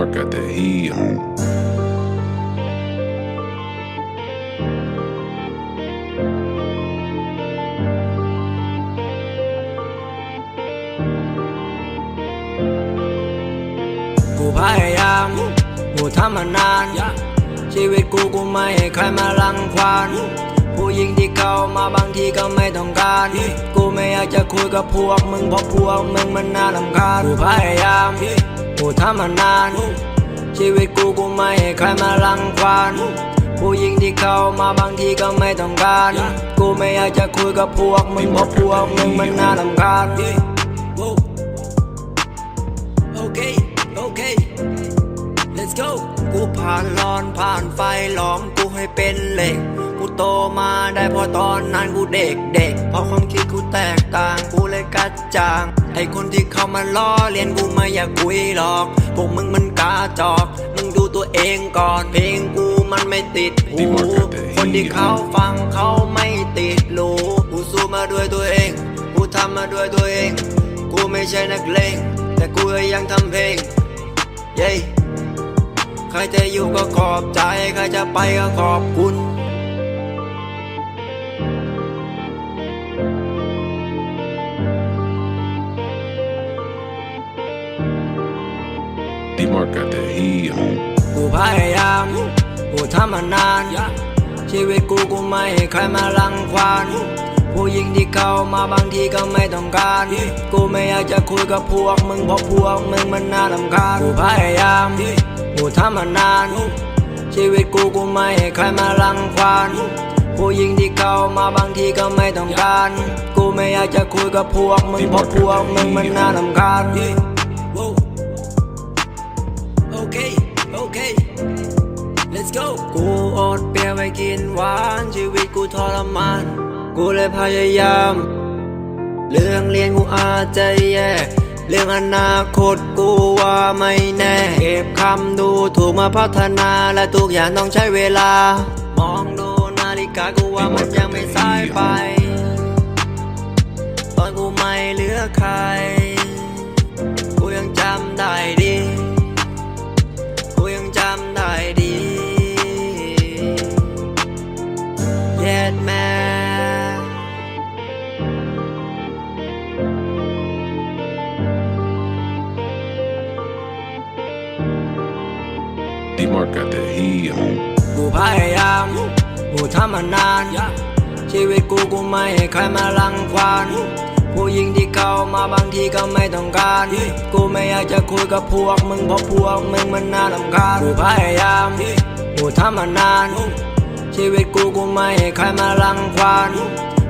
D-Mark got that heat on. กูพยายามกูทำมานาน ชีวิตกูกูไม่ให้ใครมารังควานผู้หญิงที่เข้ามาบางทีก็ไม่ต้องการ กูไม่อยากจะคุยกับพวกมึงเพราะพวกมึงมันน่าลำคาญกูพยายาม กูทำมานาน ชีวิตกูกูไม่ให้ใครมารังควานผู้หญิงที่เข้ามาบางทีก็ไม่ต้องการ กูไม่อยากจะคุยกับพวกมึงเพราะพวกมึงมันน่าลำคาญโอเคโอเค let's go กูผ่านร้อนผ่านไฟล้อมกูให้เป็นเหล็ก กูโตมาได้เพราะตอนนั้นกูเด็กเด็กเพราะความคิดกูแตกต่างกูเลยกัดจาง ไอคนที่เข้ามาล้อเลียนกูไม่อยากคุยหรอก พวกมึงมันกาจอก มึงดูตัวเองก่อน เพลงกูมันไม่ติดหูคนที่เขาฟังเขาไม่ติดรูกูสู้มาด้วยตัวเอง กูทำมาด้วยตัวเอง กูไม่ใช่นักเลงแต่กูยังทำเพลง เย้ใครจะอยู่ก็ขอบใจ ใครจะไปก็ขอบคุณ D-Mark got that heat on. กูพยายาม กูทำมานาน ชีวิตกูกูไม่ให้ใครมารังควานผู้หญิงที่เข้ามาบางทีก็ไม่ต้องการ กูไม่อยากจะคุยกับพวกมึงเพราะพวกมึงมันน่าลำคาญ กูพยายาม กูทำมานาน ชีวิตกูกูไม่ให้ใครมารังควานผู้หญิงที่เข้ามาบางทีก็ไม่ต้องการ กูไม่อยากจะคุยกับพวกมึงเพราะพวกมึงมันน่าลำคาญ let's go กูอดเปรี้ยวไปกินหวานชีวิตกูทรมาน กูเลยพยายาม เรื่องเรียนกูอาจจะแย่เรื่องอนาคตกูว่าไม่แน่ เก็บคำดูถูกมาพัฒนาและทุกอย่างต้องใช้เวลา มองดูนาฬิกากูว่ามันยังไม่สายไป ตอนกูไม่เหลือใคร กูยังจำได้ดี D-Mark got that heat on. กูพยายาม กูทำมานาน ชีวิตกูกูไม่ให้ใครมารังควาน ผู้หญิงที่เข้ามาบางทีก็ไม่ต้องการ กูไม่อยากจะคุยกับพวกมึงเพราะพวกมึงมันน่าลำคาญ กูพยายาม กูทำมานาน ชีวิตกูกูไม่ให้ใครมารังควาน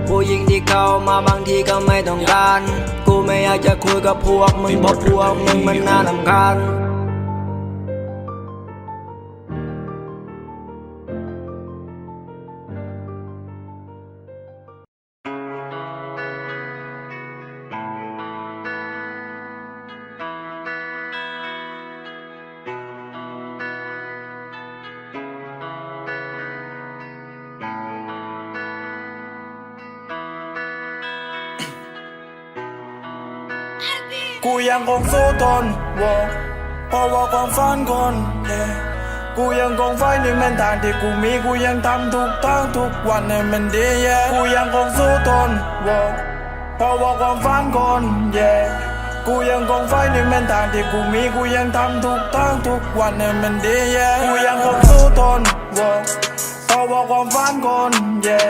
ผู้หญิงที่เข้ามาบางทีก็ไม่ต้องการ กูไม่อยากจะคุยกับพวกมึงเพราะพวกมึงมันน่าลำคาญ กูยังคงสู้ทนวอเพราะว่าความฝันคนกูยังคงไฟในแม่นทางที่กูมีกูยังทำทุกทางทุกวันให้มันดี yeah กูยังคงสู้ทนวอเพราะว่าความฝันคน yeah กูยังคงไฟในแม่นทางที่กูมีกูยังทำทุกทางทุกวันให้มันดี yeah กูยังคงสู้ทนวอเพราะว่าความฝันคน yeah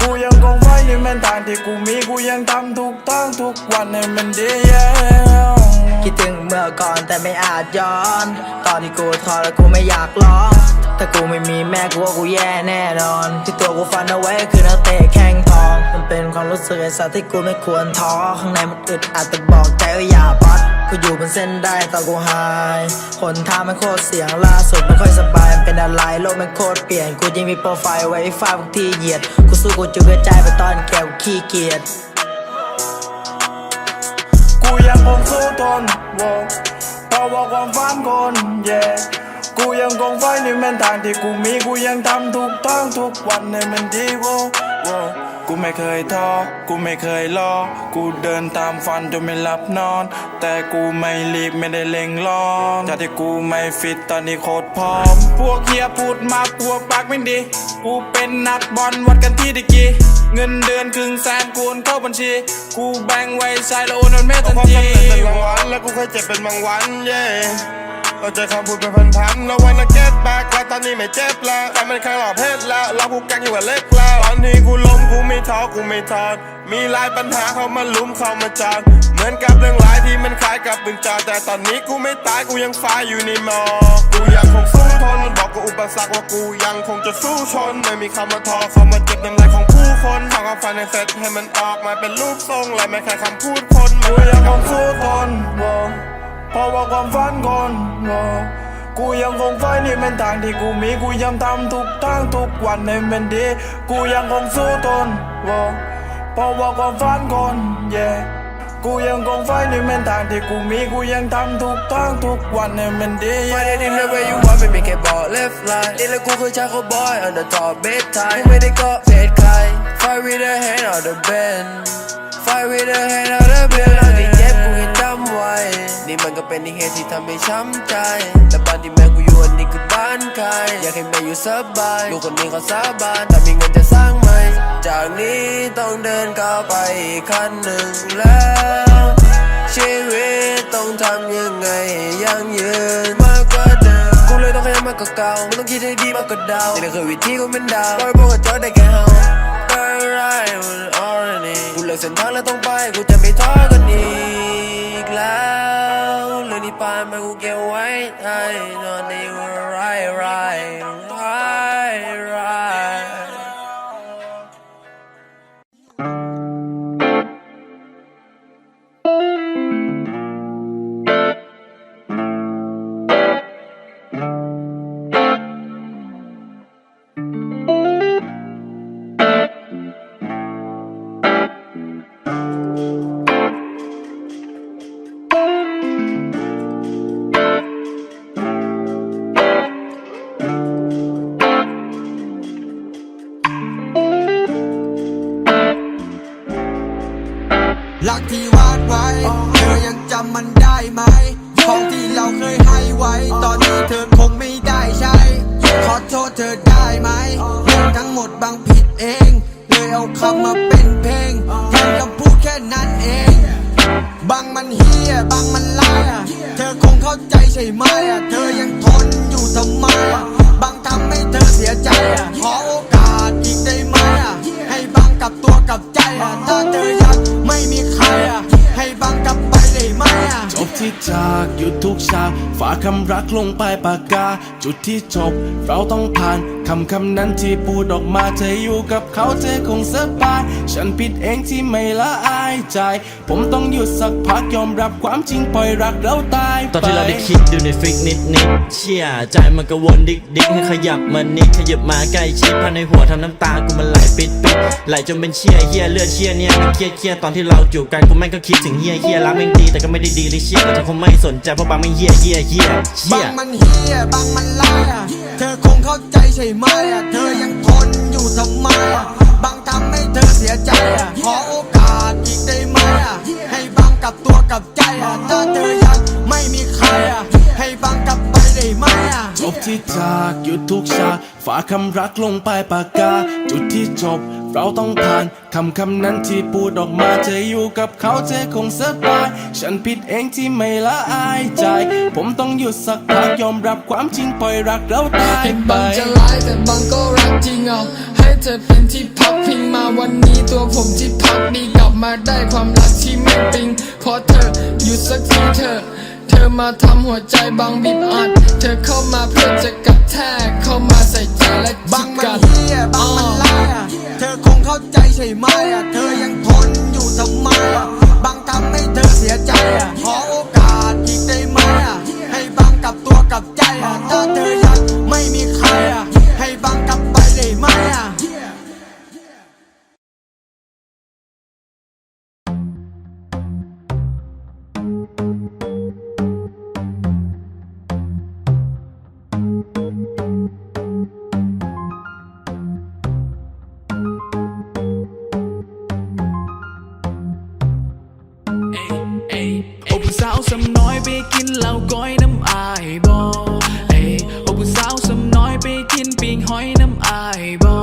กูยังคง นี่มันทางที่กูมีกูยังทำทุกทางทุกวันให้มันดี yeah คิดถึงเมื่อก่อนแต่ไม่อาจย้อน ตอนที่กูทอแล้วกูไม่อยากร้องถ้ากูไม่มีแม่กูว่ากูแย่แน่นอน ที่ตัวกูฝันเอาไว้คือนักเตะแข้งทอง มันเป็นความรู้สึกไอ้สัตว์ที่กูไม่ควรท้อข้างในมันอึดอัดแต่บอกใจว่าอย่าปัด กูอยู่บนเส้นได้ตอนกูหายคนทางมันโคตรเสียงล่าสุดไม่ค่อยสบายมันเป็นอะไรโลกมันโคตรเปลี่ยน กูยังมีโปรไฟล์ไว้ฟาบางทีเหยียด กูสู้กูจุกกระจไปตอนแก่กูขี้เกียจกูยังคงสู้ทนวอเพราะว่าความฝันคน yeah กูยังคงไฟในแม่นทางที่กูมีกูยังทำทุกทางทุกวันให้มันดีวอวอ กูไม่เคยท้อ กูไม่เคยรอ กูเดินตามฝันจนไม่หลับนอน แต่กูไม่รีบไม่ได้เล่งร้อนจากที่กูไม่ฟิตตอนนี้โคตรพร้อม พวกเฮียพูดมากพวกปากไม่ดี กูเป็นนักบอลวัดกันที่ดีกี เงินเดือนครึ่งแสนกูโอนเข้าบัญชี กูแบ่งไว้ใช้แล้วโอนเงินแม่ทันความทีสำเร็จเป็นรางวัลแล้วกูเคยเจ็บเป็นบางวันเย่เราเจอคำพูดเป็นพันๆแล้ววันนั้นเก็ตแบกแล้วตอนนี้ไม่เจ็บแล้วแต่มันแค่หลอกเพศแล้วเราผูกกันอยู่กับเล็กแล้วตอนที่กูล้มกูไม่ท้อกูไม่ทอดมีหลายปัญหาเข้ามาลุมเข้ามาจอดเหมือนกับเรื่องร้ายที่มันคล้ายกับปืนจอแต่ตอนนี้กูไม่ตายกูยังฟ้าอยู่ในหมอกกูยังคงสู้ ทนบอกกับอุปสรรคว่ากูยังคงจะสู้ชน ไม่มีคำว่าท้อเข้ามาเจ็บน้ำลายของผู้คนทำความฝันให้เสร็จให้มันออกมาเป็นรูปทรงและไม่แค่คำพูดคนกูยังคงสู้ทนวอเพราะว่าความฝันคนวอกูยังคงไฟนี่เป็นทางที่กูมีกูยังทำทุกทางทุกวันให้มันดี กูยังคงสู้ทนวอเพราะว่าความฝันคนเย่ กูยังคงไฟนี่เป็นทางที่กูมีกูยังทำทุกทางทุกวันให้มันดีไม่ได้ดินเลย where you want ไม่มีแค่บอก left line นี่แหละกูคือชาโคบอย on the top bed time กูไม่ได้กาะเพจใคร fight with the hand on the bend fight with the hand on the bend เราที่เจ็บกูให้จำไว้ นี่มันก็เป็นที่เหตุที่ทำให้ช้ำใจแต่บ้านที่แม่กูอยู่อันนี้คือบ้านใครอยากให้แม่อยู่สบายลูกคนนี้เขาสาบานแต่มีเงินจะสร้าง จากนี้ต้องเดินก้าวไปอีกขั้นหนึ่งแล้ว ชีวิตต้องทำยังไงยั่งยืนมากกว่าเดิมกูเลยต้องขยันมากกว่าเก่ามึงต้องคิดให้ดีมากกว่าเดานี่คือวิธีกูเป็นดาวปล่อยพวกกระจอกได้แค่เฮาไปไรมันออร์นี่กูเลือกเส้นทางแล้วต้องไปกูจะไม่ท้อกันอีกแล้วเรื่องนี้ผ่านมากูเก็บไว้ให้นอนในไรไรไรไร ใช่ไหมอะเธอยังทนอยู่ทำไมอะบางทำให้เธอเสียใจอะขอโอกาสอีกได้ไหมอะให้บางกับตัวกับใจอะถ้าเธอยังไม่มี กฉากฝากคำรักลงไปปากกา จุดที่จบ เราต้องผ่านคำคำนั้นที่พูดออกมาเธออยู่กับเขาเธอคงสบาย ฉันผิดเองที่ไม่ละอายใจ ผมต้องหยุดสักพักยอมรับความจริงปล่อยรักเราตายไปตอนที่เราได้คิดดูในฟิกนิดนิดเชี่ยใจมันก็วนดิกดิกให้ขยับมานิดขยับมาใกล้ชิดภายในหัวทำน้ำตากูมันไหลปิดปิดไหลจนเป็นเชี่ยเฮียเลือดเชี่ยเนี่ยเครียดเครียดตอนที่เราจูบกันกูแม่งก็คิดถึงเฮียเฮียรักแม่งดีแต่ก็ไม่ได้ดีเลยเชี่ยแต่เธอคงไม่สนใจเพราะบางมันเฮียเฮียเฮียเชี่บายงมันเฮียบางมันลายอะเธอคงเข้าใจใช่ไหมอะเธอยังทนอยู่ทำไมอะบางทำให้เธอเสียใจอะขอโอกาสอีกได้ไหมอะให้บางกลับตัวกลับใจอะถ้าเธอยังไม่มีใครอะให้บาง อะจบที่จากหยุดทุกฉากฝากคำรักลงไปปากกา จุดที่จบเราต้องผ่านคำคำนั้นที่พูดออกมาเธออยู่กับเขาเธอคงสบาย ฉันผิดเองที่ไม่ละอายใจ ผมต้องหยุดสักพักยอมรับความจริงปล่อยรักเราตายเห็นไปบางจะร้ายแต่บางก็รักจริงเอาให้เธอเป็นที่พักพิงมาวันนี้ตัวผมที่พักดีกลับมาได้ความรักที่ไม่ปิงเพราะเธอหยุดสักทีเธอเธ อมาทำหัวใจบางบีบอัด เธอเข้ามาเพื่อจะกระแทกเข้ามาใส่ใจและบาจิงกมันกัด เฮียบางมันลายอะเธอคงเข้าใจใช่ไหมอะเธอยังทนอยู่ทำไมอะบางทำให้เธอเสียใจอะขอโอกาสอีกได้ไหมอะให้บางกลับตัวกลับใจอะถ้าเธอยังไม่มีใคร สำน้อยไปกินเหล้าก้อยน้ำอายบอเอ้ยโอ้ผู้สาวสำน้อยไปกินปิงหอยน้ำอายบอ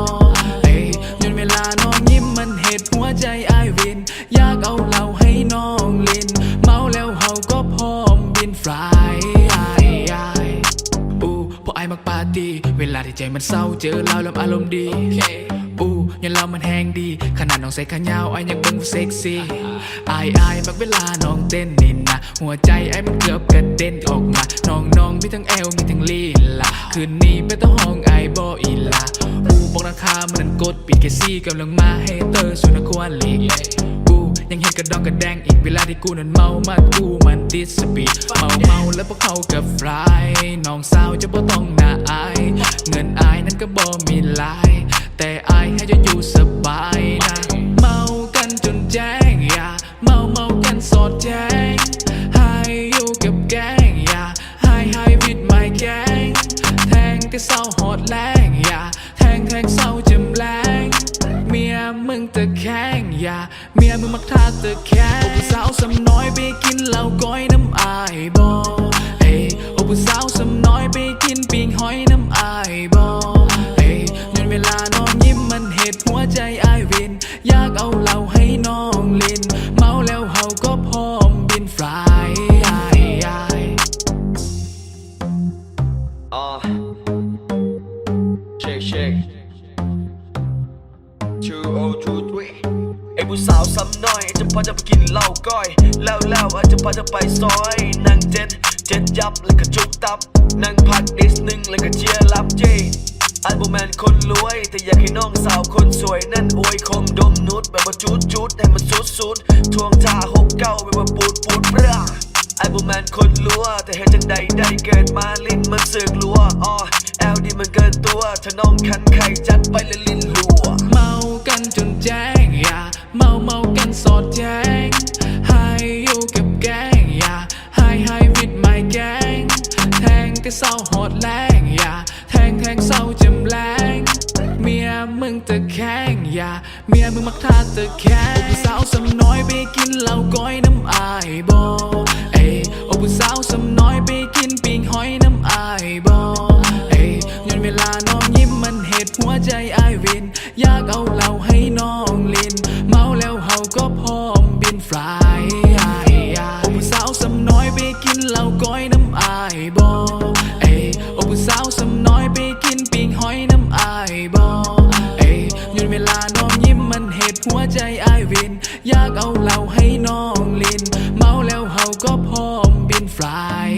เอ้ยย้อนเวลาน้องยิ้มมันเห็ดหัวใจอายวิน อยากเอาเหล้าให้น้องลิน เมาแล้วเฮาก็พร้อมบินฟลายอายอายอู้พอไอายมักปาร์ตี้เวลาที่ใจมันเศร้าเจอเราแล้วอารมณ์ดีอู้ยันเรามันแหงดี ขนาดน้องใส่ขายาวไอ้ายยังเบิ่งเซ็กซี่อายอายมักเวลาน้องเต้นนี่นะ หัวใจไอ้มันเกือบกระเด็นออกมา น้องน้องมีทั้งแอลมีทั้งลีลาคืนนี้ไปต้องห้องไอ้บออีลาอู้บอกราคามันนั้นกดปิดแคซี่กำลังมาให้เตอร์สุนควรลีกกูยังเห็นกระดองกระแดงอีกเวลาที่กูนั้นเมามากูมันติดสปีดเมาเมาแล้วพวกเขากับฟลายน้องสาวจะบ่ต้องน่าอายเงินอายนั้นก็บ่มีหลายแต่อายให้จะอยู่สบายนะ แรงอย่าแทงแทงเศร้าจำแรงเมียมึงตะแคงอย่าเมียมึงมักท่าตะแคงโอ้ผู้สาวสำน้อยไปกินเหล้าก้อยน้ำอายบอเอ้โอ้ผู้สาวสำน้อยไปกินปิงหอยน้ำอายบอ เล่าก้อยแล้วแล้วอาจจะพาจะไปซอยนั่งเจ็ดเจ็ดยับแล้วก็จุกตับ นั่งพักนิดนึงแล้วก็เชียร์รับเจอันบูแมนคนรวย แต่อยากให้น้องสาวคนสวยนั่นอวยคมดมนุดแบบว่าจูดจูดให้มันสุดสุดทวงท่าหกเก้าแบบว่าปูดปูดเปร่าไอ้บูแมนคนลัวแต่เห็นจังใดได้เกิดมาลิ้นมันเสือกลัวอ๋อแอลดีมันเกินตัวถ้าน้องคันไข่จัดไปและลิ้นลัว เมากันจนแจ้งอย่าเมาเมากันสอดแจ้ง แกงอย่าให้ให้วิดไม่แกงแทงก็เศร้าหดแรงอย่าแทงแทงเศร้าจำแรงเมียมึงตะแคงอย่าเมียมึงมักท่าตะแคงโอ้ผู้สาวสำน้อยไปกินเหล้าก้อยน้ำอายบอเอ้โอ้ผู้สาวสำน้อยไปกินปิงหอยน้ำอายบอเอ้ย้อนเวลาน้องยิ้มมันเห็ดหัวใจอายวิน อยากเอาเหล้าให้น้องลิน เมาแล้วเฮาก็พร้อมบินฟลาย อยไปกินเหล้าก้อยน้ำอายบอเอ้โอ้ผู้สาวสำน้อยไปกินปีงหอยน้ำอายบอเอ้ยืนเวลาน้องยิ้มมันเห็ดหัวใจอายวิน อยากเอาเหล้าให้น้องลิน เมาแล้วเฮาก็พร้อมบินฟลาย